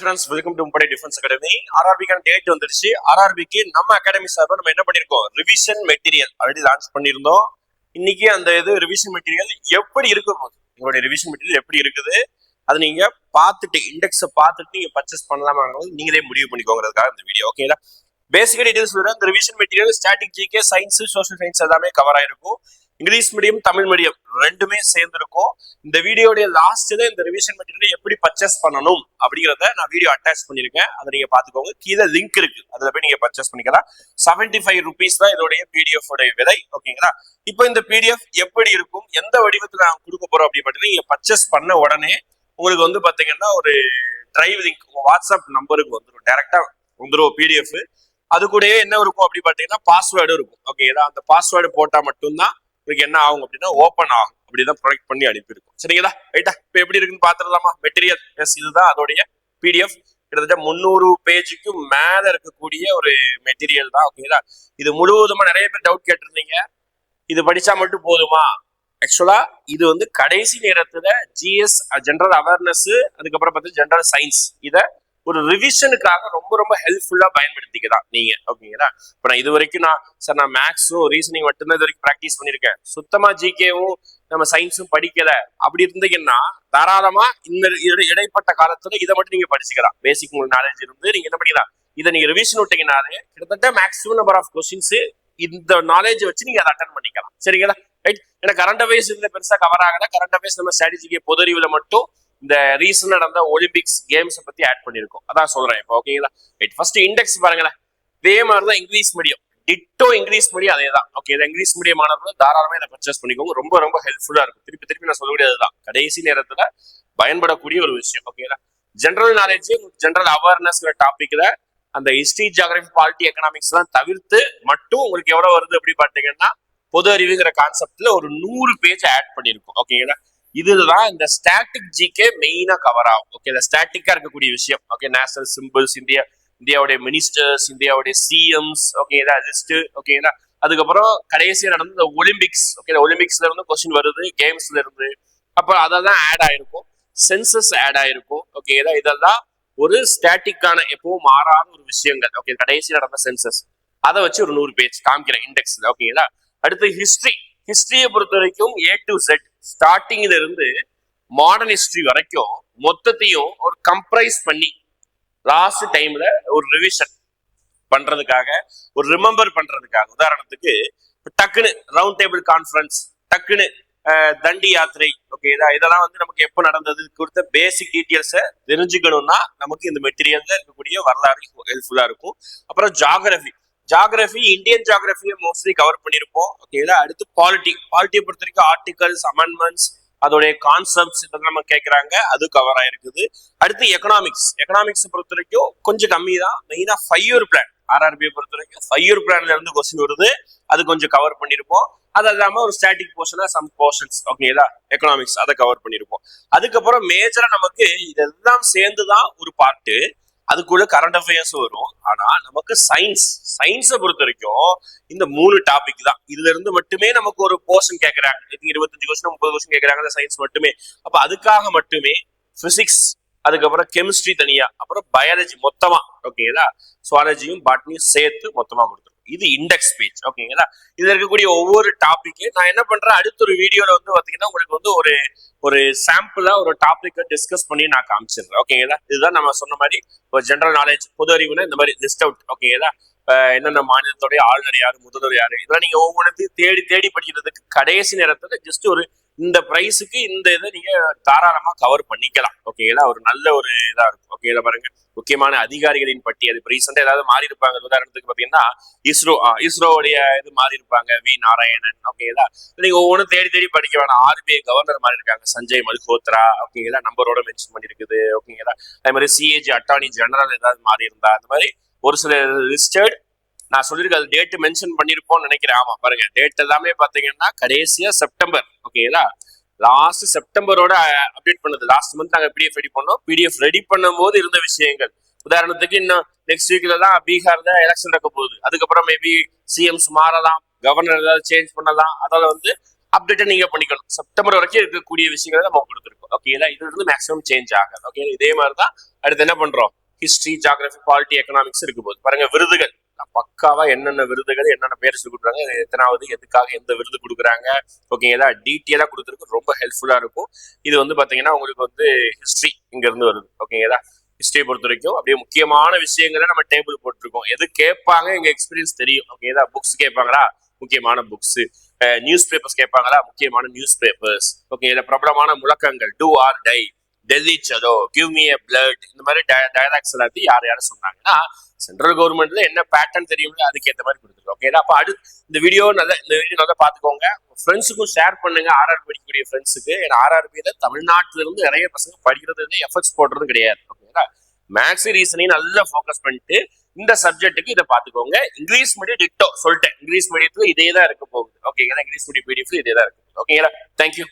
Friends welcome to மும்படை defence academy ஆர்ஆர்பிக்கான date வந்துருச்சு. ஆர்ஆர்பிக்கு நம்ம அகாடமி சார்பாக நம்ம என்ன பண்ணிருக்கோம்? ரிவிஷன் மெட்டீரியல் ஆல்ரெடி லான்ச் பண்ணியிருந்தோம். இன்னைக்கு அந்த இது ரிவிஷன் மெட்டீரியல் எப்படி இருக்க போகுது? உங்களுடைய ரிவிஷன் மெட்டீரியல் எப்படி இருக்குது? அது நீங்க பார்த்துட்டு இண்டெக்ஸை பார்த்துட்டு நீங்க பர்ச்சேஸ் பண்ணலாமாங்கிறது நீங்களே முடிவு பண்ணிக்கோங்கிறதுக்காக இந்த வீடியோ ஓகேங்களா பேசிக்கா டீடைல்ஸ் சொல்றேன். இந்த revision material static GK science social science எல்லாமே கவர் ஆயிருக்கும். இங்கிலீஷ் மீடியம் தமிழ் மீடியம் ரெண்டுமே சேர்ந்துருக்கும். இந்த வீடியோடைய லாஸ்ட்ல இந்த ரிவிஷன் மெட்டீரியல் எப்படி பர்ச்சேஸ் பண்ணணும் அப்படிங்கிறத நான் வீடியோ அட்டாச் பண்ணியிருக்கேன். அதை நீங்க பாத்துக்கோங்க கீழே லிங்க் இருக்கு. அதுல போய் நீங்க பர்ச்சேஸ் பண்ணிக்கலாம். செவன்டி ஃபைவ் ருபீஸ் தான் இதோடைய பிடிஎஃப் உடைய விலை. ஓகேங்களா இப்போ இந்த பிடிஎஃப் எப்படி இருக்கும்? எந்த வடிவத்துல நான் கொடுக்க போறோம் அப்படின்னு பார்த்தீங்கன்னா நீங்க பர்ச்சேஸ் பண்ண உடனே உங்களுக்கு வந்து பாத்தீங்கன்னா ஒரு டிரைவ் லிங்க் உங்க வாட்ஸ்அப் நம்பருக்கு வந்துடும் டைரக்டா வந்துடும் பிடிஎஃப் அது கூடயே என்ன இருக்கும் அப்படி பாத்தீங்கன்னா பாஸ்வேர்டு இருக்கும். ஓகேங்களா அந்த பாஸ்வேர்டு போட்டா மட்டும்தான் உங்களுக்கு என்ன ஆகும் அப்படின்னா ஓப்பன் ஆகும். அப்படிதான் ப்ரொடக்ட் பண்ணி அனுப்பியிருக்கும். சரிங்களா? ரைட்டா இப்போ எப்படி இருக்குன்னு பாத்துடலாமா மெட்டீரியல் எஸ் இதுதான் அதோடைய பிடிஎஃப் கிட்டத்தட்ட முந்நூறு பேஜுக்கும் மேல இருக்கக்கூடிய ஒரு மெட்டீரியல் தான் ஓகேங்களா இது முழுவதுமா நிறைய பேர் டவுட் கேட்டிருந்தீங்க. இது படிச்சா மட்டும் போதுமா? ஆக்சுவலா இது வந்து கடைசி நேரத்துல ஜிஎஸ் ஜென்ரல் அவேர்னஸ் அதுக்கப்புறம் பார்த்தா ஜென்ரல் சயின்ஸ் இதை ஒரு ரிவிஷனுக்காக ரொம்ப ரொம்ப ஹெல்ப்ஃபுல்லா பயன்படுத்திக்கலாம் நீங்க ஓகேங்களா இப்ப நான் இது வரைக்கும் நான் சார் நான் மேக்ஸும் ரீசனிங் மட்டும்தான் இது வரைக்கும் ப்ராக்டிஸ் பண்ணியிருக்கேன் சுத்தமா ஜிகேவும் நம்ம சயின்ஸும் படிக்கல. அப்படி இருந்தீங்கன்னா தாராளமா இந்த இடைப்பட்ட காலத்துல இதை மட்டும் நீங்க படிச்சுக்கலாம். பேசிக் உங்களுக்கு நாலேஜ் இருந்து நீங்க என்ன பண்ணிக்கலாம்? இதை நீங்க ரிவிஷன் விட்டீங்கனாலே கிட்டத்தட்ட மேக்ஸிமம் நம்பர் ஆஃப் கொஸ்டின்ஸ் இந்த நாலேஜ் வச்சு நீங்க அதை அட்டன் பண்ணிக்கலாம். சரிங்களா? ரைட் ஏன்னா கரண்ட் அஃபேர்ஸ் இதுல பெருசா கவர் ஆகல. கரண்ட் அஃபேர்ஸ் நம்ம ஸ்ட்ராட்டஜிக்கு பொதறிவுல மட்டும் இந்த ரீசன் நடந்த ஒலிம்பிக்ஸ் கேம்ஸை பத்தி ஆட் பண்ணிருக்கோம். அதான் சொல்றேன் இப்போ ஓகேங்களா ரைட் ஃபர்ஸ்ட் இண்டெக்ஸ் பாருங்களேன். இதே மாதிரி தான் English medium ditto English medium அதே தான் ஓகே இதை இங்கிலீஷ் மீடியம் மாணவர்கள் தாராளமா இதை பர்ச்சேஸ் பண்ணிக்கோங்க. ரொம்ப ரொம்ப ஹெல்ப்ஃபுல்லா இருக்கும். திருப்பி திருப்பி நான் சொல்லக்கூடியது தான் கடைசி நேரத்துல பயன்படக்கூடிய ஒரு விஷயம் ஓகேங்களா ஜென்ரல் நாலேஜ் ஜென்ரல் அவேர்னஸ் டாபிக்ல அந்த ஹிஸ்டரி ஜியாகிரபி பாலிட்டி எக்கனாமிக்ஸ் எல்லாம் தவிர்த்து மட்டும் உங்களுக்கு எவ்வளவு வருது அப்படி பாத்தீங்கன்னா பொது அறிவுங்கிற கான்செப்ட்ல ஒரு நூறு பேஜ் ஆட் பண்ணிருக்கும் ஓகேங்களா இதுதான் இந்த ஸ்டாட்டிக் ஜிகே மெயினா கவர் ஆகும். ஓகே இந்த ஸ்டாட்டிக்கா இருக்கக்கூடிய விஷயம். ஓகே நேஷனல் சிம்பிள்ஸ் இந்தியா இந்தியாவுடைய மினிஸ்டர்ஸ் இந்தியாவுடைய சிஎம்ஸ் ஓகேங்களா லிஸ்ட் ஓகேங்களா அதுக்கப்புறம் கடைசியா நடந்த இந்த ஒலிம்பிக்ஸ் ஓகே ஒலிம்பிக்ஸ்ல இருந்து கொஸ்டின் வருது கேம்ஸ்ல இருந்து. அப்ப அதெல்லாம் ஆட் ஆயிருக்கும். சென்சஸ் ஆட் ஆயிருக்கும். ஓகேங்களா இதெல்லாம் ஒரு ஸ்டாட்டிக்கான எப்பவும் மாறாத ஒரு விஷயங்கள். ஓகே கடைசி நடந்த சென்சஸ் அதை வச்சு ஒரு நூறு பேஜ் காமிக்கிறேன் இண்டெக்ஸ்ல ஓகேங்களா அடுத்து ஹிஸ்டரி ஹிஸ்டரியை பொறுத்த வரைக்கும் ஏ டு செட் ஸ்டார்டிங்ல இருந்து மாடர்ன் ஹிஸ்டரி வரைக்கும் மொத்தத்தையும் ஒரு கம்ப்ரைஸ் பண்ணி லாஸ்ட் டைம்ல ஒரு ரிவிஷன் பண்றதுக்காக ஒரு ரிமெம்பர் பண்றதுக்காக. உதாரணத்துக்கு டக்குன்னு ரவுண்ட் டேபிள் கான்ஃபரன்ஸ் டக்குன்னு தண்டி யாத்திரை ஓகே இதெல்லாம் வந்து நமக்கு எப்போ நடந்தது? கொடுத்த பேசிக் டீட்டெயில்ஸை தெரிஞ்சுக்கணும்னா நமக்கு இந்த மெட்டீரியல்ல இருக்கக்கூடிய வரலாறு ஹெல்ப்ஃபுல்லா இருக்கும். அப்புறம் ஜாகிரபி ஜாகிரபி இந்தியன் ஜாகிரபியை மோஸ்ட்லி கவர் பண்ணியிருப்போம் ஓகேங்களா அடுத்து பாலிட்டி பாலிட்டியை பொறுத்த வரைக்கும் ஆர்டிகல்ஸ் அமெண்ட்மெண்ட்ஸ் அதோடைய கான்செப்ட்ஸ் இதெல்லாம் நம்ம கேட்குறாங்க அது கவர் ஆயிருக்குது. அடுத்து எக்கனாமிக்ஸ் எக்கனாமிக்ஸ் பொறுத்த வரைக்கும் கொஞ்சம் கம்மி தான் மெயினாக ஃபைவ் இயர் பிளான் ஆர்ஆர்பியை பொறுத்த வரைக்கும் ஃபைவ் இயர் பிளான்ல இருந்து கொஸ்டின் வருது. அது கொஞ்சம் கவர் பண்ணியிருப்போம் அது இல்லாம ஒரு ஸ்டாட்டிக் போர்ஷனா சம் போர்ஷன்ஸ் ஓகேங்களா எக்கனாமிக்ஸ் அதை கவர் பண்ணியிருப்போம் அதுக்கப்புறம் மேஜரா நமக்கு இதெல்லாம் சேர்ந்து தான் ஒரு பார்ட்டு அதுக்குள்ள கரண்ட் அஃபேர்ஸ் வரும். ஆனா நமக்கு சயின்ஸ் சயின்ஸை பொறுத்த வரைக்கும் இந்த மூணு டாபிக் தான். இதுல இருந்து மட்டுமே நமக்கு ஒரு போர்ஷன் கேட்கறாங்க இருபத்தஞ்சு கொஸ்டின் முப்பது கொஸ்டின் கேட்கறாங்க சயின்ஸ் மட்டுமே. அப்ப அதுக்காக மட்டுமே பிசிக்ஸ் அதுக்கப்புறம் கெமிஸ்ட்ரி தனியா அப்புறம் பயாலஜி மொத்தமா ஓகேங்களா சுவாலஜியும் பாட்னியும் சேர்த்து மொத்தமா கொடுத்துருக்கோம் இது இண்டெக்ஸ் பேஜ் ஓகேங்களா இதுல இருக்கக்கூடிய ஒவ்வொரு டாபிக் நான் என்ன பண்றேன் அடுத்த ஒரு வீடியோல வந்து பாத்தீங்கன்னா உங்களுக்கு வந்து ஒரு ஒரு சாம்பிளா ஒரு டாபிக்கை டிஸ்கஸ் பண்ணி நான் காமிச்சிடுறேன் ஓகேங்களா இதுதான் நம்ம சொன்ன மாதிரி ஒரு ஜென்ரல் நாலேஜ் பொது அறிவுனா இந்த மாதிரி லிஸ்ட் அவுட் ஓகேங்களா என்னென்ன மாநிலத்துடைய ஆளுநர் யாரு முதல்வர் யாரு? இதெல்லாம் நீங்க ஒவ்வொன்றையும் தேடி தேடி படிக்கிறதுக்கு கடைசி நேரத்துல ஜஸ்ட் ஒரு இந்த பிரைஸுக்கு இந்த இதை நீங்க தாராளமா கவர் பண்ணிக்கலாம். ஓகேங்களா ஒரு நல்ல ஒரு இதா இருக்கும். ஓகேங்களா பாருங்க. முக்கியமான அதிகாரிகளின் பட்டியல் இப்போ ரீசெண்டா ஏதாவது மாறி இருப்பாங்க. உதாரணத்துக்கு பாத்தீங்கன்னா இஸ்ரோ இஸ்ரோவுடைய இது மாறி இருப்பாங்க. வி. நாராயணன். ஓகேங்களா நீங்க ஒவ்வொன்றும் தேடி தேடி படிக்க வேணாம். ஆர்பிஐ கவர்னர் மாதிரி இருக்காங்க. சஞ்சய் மல்ஹோத்ரா ஓகேங்களா நம்பரோட மென்ஷன் பண்ணிருக்குது. ஓகேங்களா அதே மாதிரி சிஏஜி அட்டார்னி ஜெனரல் ஏதாவது மாறி இருந்தா அந்த மாதிரி ஒரு சில லிஸ்டட் நான் சொல்லியிருக்கேன் அது டேட் மென்ஷன் பண்ணியிருப்போம்னு நினைக்கிறேன். ஆமா பாருங்க. டேட் எல்லாமே பாத்தீங்கன்னா கடைசியா செப்டம்பர் ஓகேங்களா லாஸ்ட் செப்டம்பரோட அப்டேட் பண்ணது. லாஸ்ட் மந்த் நாங்க பிடிஎஃப் ரெடி பண்ணோம். பிடிஎஃப் ரெடி பண்ணும்போது இருந்த விஷயங்கள். உதாரணத்துக்கு இன்னும் நெக்ஸ்ட் வீக்ல தான் பீகார்ல எலெக்ஷன் நடக்க போகுது. அதுக்கப்புறம் மேபி சிஎம்ஸ் மாறலாம். கவர்னர் ஏதாவது சேஞ்ச் பண்ணலாம். அதால வந்து அப்டேட்டை நீங்க பண்ணிக்கணும். செப்டம்பர் வரைக்கும் இருக்கக்கூடிய விஷயங்களை நம்ம கொடுத்துருக்கோம் ஓகேங்களா இது வந்து மேக்ஸிமம் சேஞ்ச் ஆகாது. ஓகே இதே மாதிரி தான் அடுத்து என்ன பண்றோம்? ஹிஸ்டரி ஜாகிரபி பாலிட்டி எக்கனாமிக்ஸ் இருக்கு போது பாருங்க விருதுகள். பக்காவா என்னென்ன விருதுகள் என்னென்ன பேர் சொல்லி கொடுக்குறாங்க இது எத்தனாவது எதுக்காக எந்த விருது கொடுக்குறாங்க ஓகேங்களா டீட்டெயிலாக கொடுத்துருக்கு ரொம்ப ஹெல்ப்ஃபுல்லா இருக்கும். இது வந்து பாத்தீங்கன்னா உங்களுக்கு வந்து ஹிஸ்டரி இங்க இருந்து வருது ஓகேங்களா ஹிஸ்டரியை பொறுத்த வரைக்கும் அப்படியே முக்கியமான விஷயங்களை நம்ம டேபிள் போட்டிருக்கோம். எது கேட்பாங்க எங்க எக்ஸ்பீரியன்ஸ் தெரியும் ஓகேங்களா புக்ஸ் கேட்பாங்களா? முக்கியமான புக்ஸ் நியூஸ் பேப்பர்ஸ் கேட்பாங்களா? முக்கியமான நியூஸ் பேப்பர்ஸ் ஓகே இதில் பிரபலமான முழக்கங்கள் டூ ஆர் டை டெல்லி சதோ கிவ் மீ a பிளட் இந்த மாதிரி டயலாக்ஸ் எல்லாத்தையும் யார் யாரும் சொன்னாங்கன்னா சென்ட்ரல் கவர்மெண்ட்ல என்ன பேட்டர்ன் தெரியுமோ அதுக்கேற்ற மாதிரி கொடுத்துருக்கோம். ஓகே அப்போ அடுத்து இந்த வீடியோ நல்லா இந்த வீடியோ நல்லா பார்த்துக்கோங்க. ஃப்ரெண்ட்ஸுக்கும் ஷேர் பண்ணுங்க. ஆர்ஆர் படிக்கக்கூடிய ஃப்ரெண்ட்ஸுக்கு ஏன்னா ஆர்ஆர்பியில தமிழ்நாட்டுல இருந்து நிறைய பசங்க படிக்கிறது வந்து எஃபர்ட்ஸ் போடுறது கிடையாது. ஓகேங்களா மேக்ஸ் ரீசனையும் நல்லா ஃபோக்கஸ் பண்ணிட்டு இந்த சப்ஜெக்ட்டுக்கு இதை பார்த்துக்கோங்க. இங்கிலீஷ் மீடியம் டிட்டோ சொல்லிட்டேன். இங்கிலீஷ் மீடியத்துல இதே தான் இருக்க போகுது. ஓகேங்களா இங்கிலீஷ் மீடியம் பிடிஎஃப் இதே தான் இருக்கு. ஓகேங்களா தேங்க்யூ